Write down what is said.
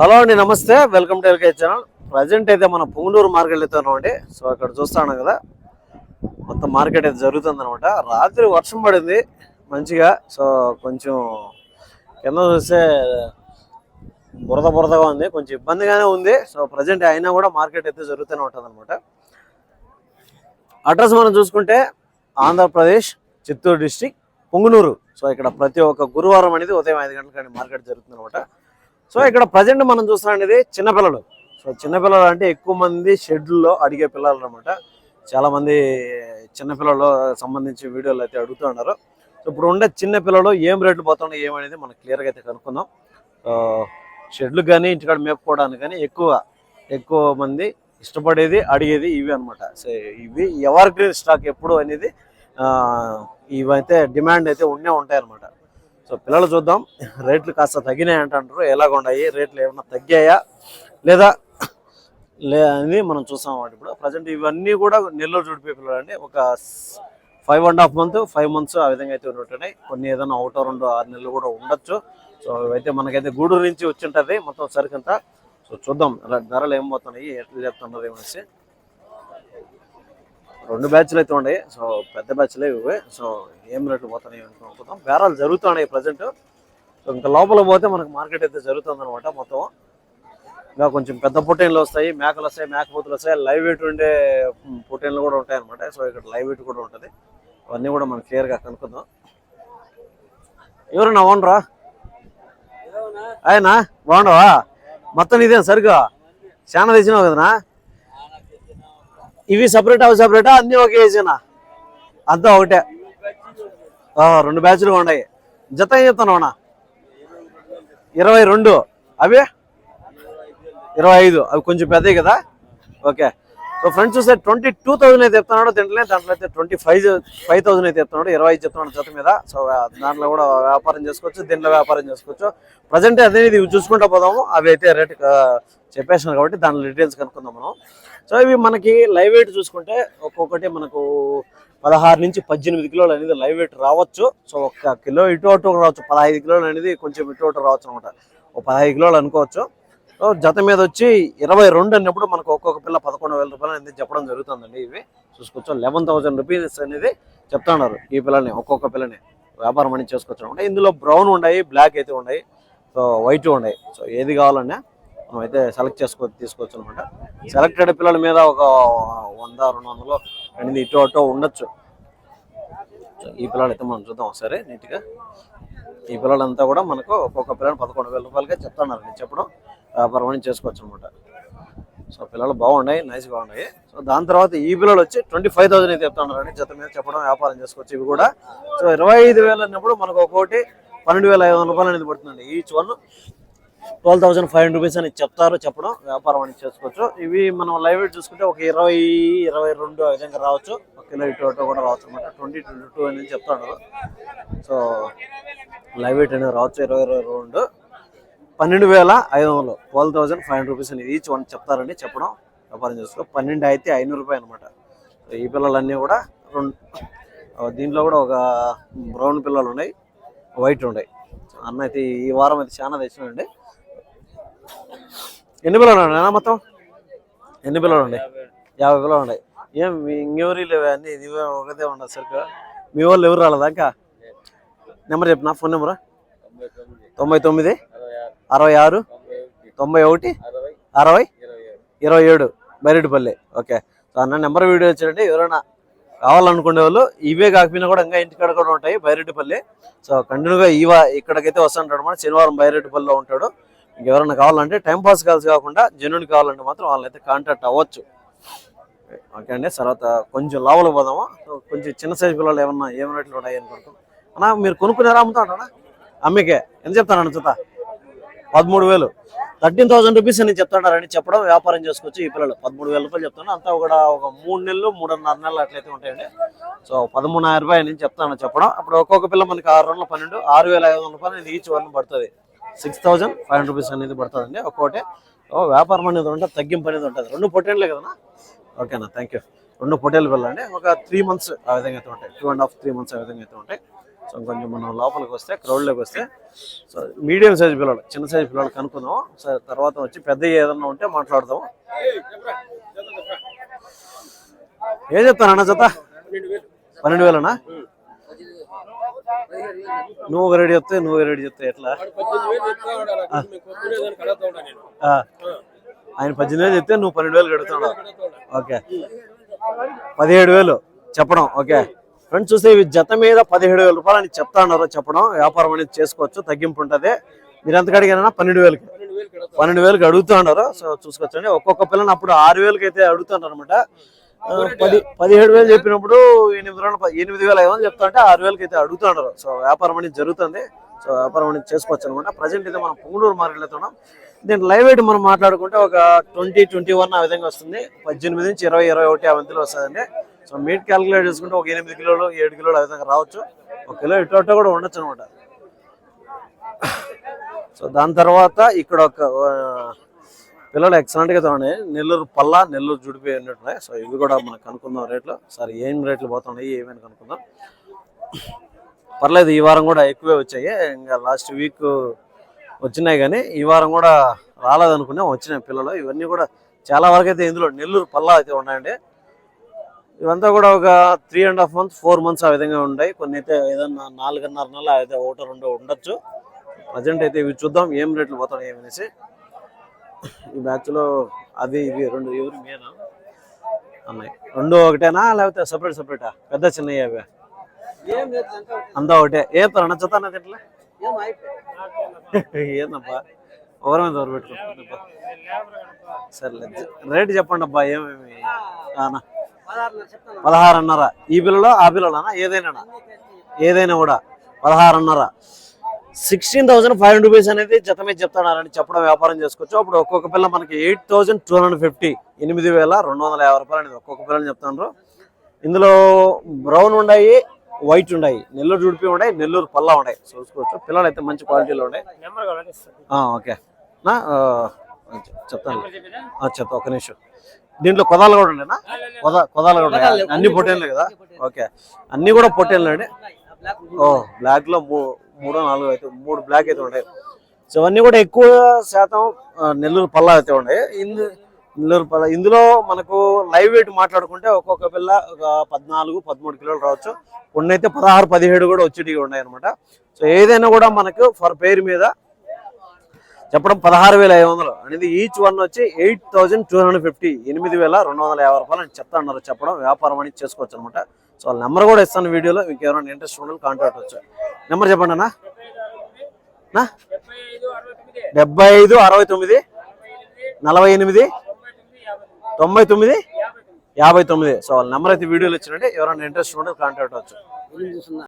Hello అండి నమస్తే. Welcome to LK channel. Present అయితే మనం పుంగనూరు మార్కెట్ అయితే ఉన్నామండి. సో అక్కడ చూస్తాను కదా. మొత్తం మార్కెట్ అయితే జరుగుతుంది అనమాట రాత్రి వర్షం పడింది మంచిగా. సో కొంచెం కింద చూస్తే బురద బురదగా ఉంది. కొంచెం ఇబ్బందిగానే ఉంది. సో ప్రజెంట్ అయినా కూడా మార్కెట్ అయితే జరుగుతూనే ఉంటుంది అనమాట అడ్రస్ మనం చూసుకుంటే ఆంధ్రప్రదేశ్ చిత్తూరు డిస్టిక్ పుంగునూరు. సో ఇక్కడ ప్రతి ఒక్క గురువారం అనేది ఉదయం ఐదు గంటలకి మార్కెట్ జరుగుతుంది అనమాట సో ఇక్కడ ప్రజెంట్ మనం చూస్తున్నది చిన్నపిల్లలు. సో చిన్నపిల్లలు అంటే ఎక్కువ మంది షెడ్యూల్లో అడిగే పిల్లలు అనమాట చాలా మంది చిన్నపిల్లలు సంబంధించి వీడియోలు అయితే అడుగుతున్నారు సో ఇప్పుడు ఉండే చిన్న పిల్లలు ఏం రేట్లు పోతున్నాయి ఏమనేది మనం క్లియర్గా అయితే కనుక్కుందాం. షెడ్లు కానీ ఇంటికాడ మేపుకోవడానికి కానీ ఎక్కువ ఎక్కువ మంది ఇష్టపడేది అడిగేది ఇవి అనమాట సో ఇవి ఎవర్ గ్రీన్ స్టాక్ ఎప్పుడు అనేది ఇవైతే డిమాండ్ అయితే ఉండే ఉంటాయి అనమాట సో పిల్లలు చూద్దాం. రేట్లు కాస్త తగ్గినాయి అంటారు ఎలాగ ఉన్నాయి? రేట్లు ఏమన్నా తగ్గాయా? లేదా లే అని మనం చూస్తాం అన్నమాట ఇప్పుడు. ప్రజెంట్ ఇవన్నీ కూడా నెల్లూరు జుడిపి పిల్లలు అండి ఒక five and half month five months ఆ విధంగా అయితే ఉంటున్నాయి కొన్ని ఏదైనా ఒకటో రెండు ఆరు నెలలు కూడా ఉండొచ్చు. సో ఇవైతే మనకైతే గూడూరు నుంచి వచ్చింటుంది మొత్తం సరికంతా. సో చూద్దాం. ధరలు ఏం పోతున్నాయి ఎట్లా చెప్తున్నారు ఏమనేసి. రెండు బ్యాచ్లు అయితే ఉన్నాయి. సో పెద్ద బ్యాచ్లే ఇవి సో ఏం రేట్లు పోతున్నాయి అనుకుంటాం బేరాలు జరుగుతున్నాయి ప్రజెంట్ సో ఇంకా లోపల పోతే మనకు మార్కెట్ అయితే జరుగుతుంది అనమాట మొత్తం. ఇంకా కొంచెం పెద్ద పొట్టేన్లు వస్తాయి. మేకలు వస్తాయి మేకపోతులు వస్తాయి. లైవ్ వెయిట్ ఉండే పొట్టేన్లు కూడా ఉంటాయి అనమాట సో ఇక్కడ లైవ్ వెయిట్ కూడా ఉంటుంది. అవన్నీ కూడా మనం క్లియర్గా కనుక్కుందాం. ఎవరన్నా ఓనరా ఆయన? బాగుండవా? మొత్తం ఇదే సరిగ్గా? చాలా తెచ్చినావు కదనా? ఇవి సపరేట్ అవి సపరేటా? అన్ని ఒకే ఏజీనా? అంతా ఒకటే. రెండు బ్యాచ్లు ఉన్నాయి. జత ఏం చెప్తాను ఇరవై రెండు. అవి? ఇరవై ఐదు. అవి కొంచెం పెద్దవి కదా? ఓకే. సో ఫ్రెండ్స్ చూస్తే ట్వంటీ టూ థౌసండ్ అయితే చెప్తున్నాడు దీంట్లో దాంట్లో అయితే ట్వంటీ ఫైవ్ ఫైవ్ థౌసండ్ అయితే చెప్తున్నాడు ఇరవై ఐదు చెప్తున్నాడు జత మీద. సో దాంట్లో కూడా వ్యాపారం చేసుకోవచ్చు దీంట్లో వ్యాపారం చేసుకోవచ్చు. ప్రజెంట్ అదే ఇది చూసుకుంటా పోదాము. అవి అయితే రేట్ చెప్పేసాను కాబట్టి దాని డీటెయిల్స్ కనుక్కుందాం మనం. సో ఇవి మనకి లైవ్ వెయిట్ చూసుకుంటే ఒక్కొక్కటి మనకు పదహారు నుంచి పద్దెనిమిది కిలోలు అనేది లైవ్ వెయిట్ రావచ్చు. సో ఒక కిలో ఇటు అటు రావచ్చు పదహైదు కిలోలు అనేది కొంచెం ఇటు అటు రావచ్చు అనమాట. ఒక పదహైదు కిలోలు అనుకోవచ్చు. జత మీద వచ్చి ఇరవై రెండు అన్నప్పుడు మనకు ఒక్కొక్క పిల్ల పదకొండు వేల రూపాయలు అనేది చెప్పడం జరుగుతుందండి ఇవి. చూసుకోవచ్చు లెవెన్ థౌసండ్ రూపీస్ అనేది చెప్తున్నారు ఈ పిల్లని ఒక్కొక్క పిల్లని. వ్యాపారం అనేది చేసుకోవచ్చు అనమాట ఇందులో బ్రౌన్ ఉన్నాయి బ్లాక్ అయితే ఉన్నాయి. సో వైట్ ఉన్నాయి. సో ఏది కావాలన్నా మనం అయితే సెలెక్ట్ చేసుకో తీసుకోవచ్చు అనమాట సెలెక్టెడ్ పిల్లల మీద ఒక వంద రెండు వందలు అనేది ఇటు అటు ఉండొచ్చు. సో ఈ పిల్లలు అయితే మనం చూద్దాం ఒకసారి నీట్గా ఈ పిల్లలంతా కూడా మనకు ఒక్కొక్క పిల్లలు పదకొండు వేల రూపాయలకే చెప్తున్నారు నేను చెప్పడం వ్యాపారం అని చేసుకోవచ్చు అనమాట సో పిల్లలు బాగున్నాయి నైస్ బాగున్నాయి సో దాని తర్వాత ఈ పిల్లలు వచ్చి ట్వంటీ ఫైవ్ థౌసండ్ అయితే చెప్తున్నారు జత మీద చెప్పడం వ్యాపారం చేసుకోవచ్చు ఇవి కూడా. సో ఇరవై ఐదు వేలు అన్నప్పుడు మనకు ఒక్కోటి పన్నెండు వేల ఐదు వందల రూపాయలు అనేది పడుతుందండి. Each one twelve thousand five hundred rupees అని చెప్తారు చెప్పడం వ్యాపారం అని చేసుకోవచ్చు. ఇవి మనం లైవ్ చూసుకుంటే ఒక ఇరవై ఇరవై రెండు ఆ విధంగా రావచ్చు. ఒక కిలో ఇటు అటు కూడా రావచ్చు అనమాట ట్వంటీ ట్వంటీ టూ అనేది చెప్తాడు సో లైవ్ వెయిట్ అనేది రావచ్చు ఇరవై ఇరవై రెండు. పన్నెండు వేల ఐదు వందలు. Twelve thousand five hundred rupees అని ఈచ్ వన్ చెప్తారండి చెప్పడం. వ్యాపారం చేసుకో. పన్నెండు అయితే ఐనూరు రూపాయలు అనమాట ఈ పిల్లలన్నీ కూడా రెండు దీంట్లో కూడా ఒక బ్రౌన్ పిల్లలు ఉన్నాయి వైట్ ఉన్నాయి. అన్న అయితే ఈ వారం అయితే చాలా తెచ్చినండి ఎన్ని పిల్లలు ఉన్నాయి మొత్తం? ఎన్ని పిల్లలు ఉన్నాయి? యాభై పిల్లలు ఉన్నాయి. ఏం ఇంకెవరి లేవు అన్ని? ఇవే ఒకటే ఉండదు సరిగ్గా మీ వాళ్ళు ఎవరు రాలేదా ఇంకా? నెంబర్ చెప్పిన ఫోన్ నెంబరా? తొంభై తొమ్మిది. అరవై ఆరు? తొంభై ఒకటి. అరవై. ఇరవై ఏడు. బైరెడ్డిపల్లి ఓకే. సో అన్న నెంబర్ వీడియో వచ్చారండి ఎవరైనా కావాలనుకునే వాళ్ళు ఇవే కాకపోయినా కూడా ఇంకా ఇంటికాడ కూడా ఉంటాయి బైరెడ్డిపల్లి. సో కంటిన్యూగా ఇవా ఇక్కడికైతే వస్తుంటాడు మన శనివారం బైరెడ్డిపల్లిలో ఉంటాడు. ఇంకెవరైనా కావాలంటే టైం పాస్ కాల్స్ కాకుండా జెన్యున్ కావాలంటే మాత్రం వాళ్ళైతే కాంటాక్ట్ అవ్వచ్చు. ఓకే అండి. తర్వాత కొంచెం లావులు పోదామా? కొంచెం చిన్న సైజు పిల్లలు ఏమన్నా ఏం రేట్లు ఉన్నాయి అనుకుంటాం అన్నా మీరు కొనుక్కున్నారా అమ్ముతాడా అమ్మికే. ఎంత చెప్తాను జత? పదమూడు వేలు. థర్టీన్ థౌసండ్ రూపీస్ అని చెప్తాడారని చెప్పడం వ్యాపారం చేసుకోవచ్చు ఈ పిల్లలు పదమూడు వేల రూపాయలు చెప్తాను అంతా కూడా ఒక మూడు నెలలు మూడున్నర నెలలు అట్లయితే ఉంటాయండి. సో పదమూడున్నర రూపాయలు నేను చెప్తాను చెప్పడం. అప్పుడు ఒక్కొక్క పిల్ల మనకి ఆరు రెండు పన్నెండు ఆరు వేల ఐదు వందల రూపాయలు అనేది ఈచ్ వన్ పడుతుంది. Six thousand five hundred rupees అనేది పడుతుందండి. ఒక్కోటి ఓ వ్యాపారం అనేది ఉంటుంది తగ్గింపు అనేది ఉంటుంది. రెండు పొట్టేళ్ళే కదనా ఓకేనా థ్యాంక్ యూ రెండు పొట్టేలు పిల్లలు ఒక త్రీ మంత్స్ ఆ విధంగా అయితే ఉంటాయి. Two and half three months ఆ విధంగా అయితే ఉంటాయి. సో కొంచెం మనం లోపలికి వస్తే క్రౌడ్లోకి వస్తే సో మీడియం సైజ్ పిల్లలు చిన్న సైజ్ పిల్లలు కనుక్కుందాం సో తర్వాత వచ్చి పెద్ద ఏదన్నా ఉంటే మాట్లాడదాం. ఏం చెప్తాను అన్న జత? పన్నెండు వేలనా? నువ్వు ఒక రేటు చెప్తే నువ్వు ఒక చెప్తే ఎట్లా? ఆయన పద్దెనిమిది వేలు చెప్తే నువ్వు పన్నెండు వేలు కడుతున్నావు. ఓకే. పదిహేడు వేలు. చెప్పడం ఓకే. ఫ్రెండ్స్ చూస్తే ఇవి జత మీద పదిహేడు వేల రూపాయలు అని చెప్తా ఉన్నారు చెప్పడం వ్యాపారం అనేది చేసుకోవచ్చు తగ్గింపు ఉంటుంది. మీరు ఎంత అడిగారన్నా పన్నెండు వేలకి. పన్నెండు వేలకి అడుగుతూ ఉన్నారు. సో చూసుకోవచ్చండి. ఒక్కొక్క పిల్లని అప్పుడు ఆరు వేలకి అయితే అడుగుతున్నారు అనమాట పది పదిహేడు వేలు చెప్పినప్పుడు ఎనిమిది రెండు ఎనిమిది వేల ఐదు వందలు చెప్తా అంటే ఆరు వేలకి అయితే అడుగుతున్నారు సో వ్యాపారం అనేది జరుగుతుంది. సో వ్యాపారం అనేది చేసుకోవచ్చు అనమాట ప్రజెంట్ అయితే మనం పొంగనూరు మార్కెట్లో ఉన్నాం. దీని లైవ్ వెయిట్ మనం మాట్లాడుకుంటే ఒక ట్వంటీ ట్వంటీ వన్ ఆ విధంగా వస్తుంది. పద్దెనిమిది నుంచి ఇరవై ఇరవై ఒకటి ఆ మధ్యలో వస్తుందండి. సో మీట్ క్యాలిక్యులేట్ చేసుకుంటే ఒక ఎనిమిది కిలోలు ఏడు కిలోలు ఆ విధంగా రావచ్చు. ఒక కిలో ఇటు అటు కూడా ఉండొచ్చు అనమాట సో దాని తర్వాత ఇక్కడ ఒక పిల్లలు ఎక్సలెంట్గా ఉన్నాయి నెల్లూరు పల్లా నెల్లూరు జుడిపి ఉన్నట్టున్నాయి సో ఇవి కూడా మనకు కనుక్కుందాం రేట్లు. సరే ఏం రేట్లు పోతున్నాయి ఏమైనా కనుక్కుందాం. పర్లేదు ఈ వారం కూడా ఎక్కువే వచ్చాయి. ఇంకా లాస్ట్ వీక్ వచ్చినాయి కానీ ఈ వారం కూడా రాలేదనుకున్నాం. వచ్చినాయి పిల్లలు. ఇవన్నీ కూడా చాలా వరకు అయితే ఇందులో నెల్లూరు పల్లా అయితే ఉన్నాయండి. ఇవంతా కూడా ఒక three and half months four months ఆ విధంగా ఉన్నాయి కొన్ని అయితే ఏదన్నా నాలుగున్నర నెల అయితే ఒకటో రెండో ఉండొచ్చు. ప్రజెంట్ అయితే ఇవి చూద్దాం ఏం రేట్లు పోతున్నాయి ఏమనేసి ఈ బ్యాచ్లో అది ఇవి రెండు ఎవరు మేనా? అన్నాయి రెండు ఒకటేనా లేకపోతే సపరేట్ సపరేటా పెద్ద చిన్నవి అవి. అంతా ఒకటే. ఏ తన అన్నది ఎట్లా? ఏందబ్బా? ఎవరి మీద ఎవరు పెట్టుకుంటుందబ్బా సర్లే. రేటు చెప్పండి అబ్బా ఏమేమి ఆనా పదహారున్నర ఈ పిల్లలో ఆ పిల్లలనా ఏదైనా ఏదైనా కూడా. పదహారున్నర. Sixteen thousand five hundred rupees అనేది జత మీద చెప్తున్నారని చెప్పడం వ్యాపారం చేసుకోవచ్చు. అప్పుడు ఒక్కొక్క పిల్ల మనకి eight thousand two hundred fifty ఎనిమిది వేల రెండు వందల యాభై రూపాయలు అనేది ఒక్కొక్క పిల్లని చెప్తున్నారు. ఇందులో బ్రౌన్ ఉన్నాయి వైట్ ఉన్నాయి నెల్లూరు జుడిపి ఉన్నాయి నెల్లూరు పల్లా ఉన్నాయి చూసుకోవచ్చు. పిల్లలు అయితే మంచి క్వాలిటీలో ఉన్నాయి ఓకే. నా చెప్తాను. చెప్తా ఒక నిమిషం. దీంట్లో కొదాలు కూడా ఉండేనా? కొద కొదాలు కూడా అన్ని పొట్టేళ్ళే కదా? ఓకే. అన్ని కూడా పొట్టేళ్ళే అండి? ఓ బ్లాక్లో మూడో నాలుగు అయితే మూడు బ్లాక్ అయితే ఉన్నాయి సో అవన్నీ కూడా ఎక్కువ శాతం నెల్లూరు పల్లా అయితే ఉన్నాయి ఇందు నెల్లూరు పల్లా. ఇందులో మనకు లైవ్ వెయిట్ మాట్లాడుకుంటే ఒక్కొక్క పిల్ల ఒక పద్నాలుగు పదమూడు కిలోలు రావచ్చు. కొన్ని అయితే పదహారు పదిహేడు కూడా వచ్చేటివి ఉన్నాయి అనమాట సో ఏదైనా కూడా మనకు ఫర్ పేరు మీద చెప్పడం పదహారు వేల ఐదు వందలు. అనేది ఈచ్ వన్ వచ్చి eight thousand two hundred fifty ఎనిమిది వేల రెండు వందల యాభై రూపాయలు అని చెప్తా అన్నారు. చెప్పడం వ్యాపారం అనేది చేసుకోవచ్చు అనమాట సో వాళ్ళ నెంబర్ కూడా ఇస్తాను వీడియోలో. మీకు ఎవరైనా ఇంట్రెస్ట్ ఉండాలి కాంటాక్ట్ వచ్చు నెంబర్ చెప్పండి అన్న. నా? డెబ్బై ఐదు అరవై తొమ్మిది నలభై ఎనిమిది తొంభై తొమ్మిది యాభై తొమ్మిది. సో వాళ్ళ నెంబర్ అయితే వీడియోలో ఇచ్చినట్టే ఎవరైనా ఇంట్రెస్ట్ ఉంటే కాంటాక్ట్ అవచ్చు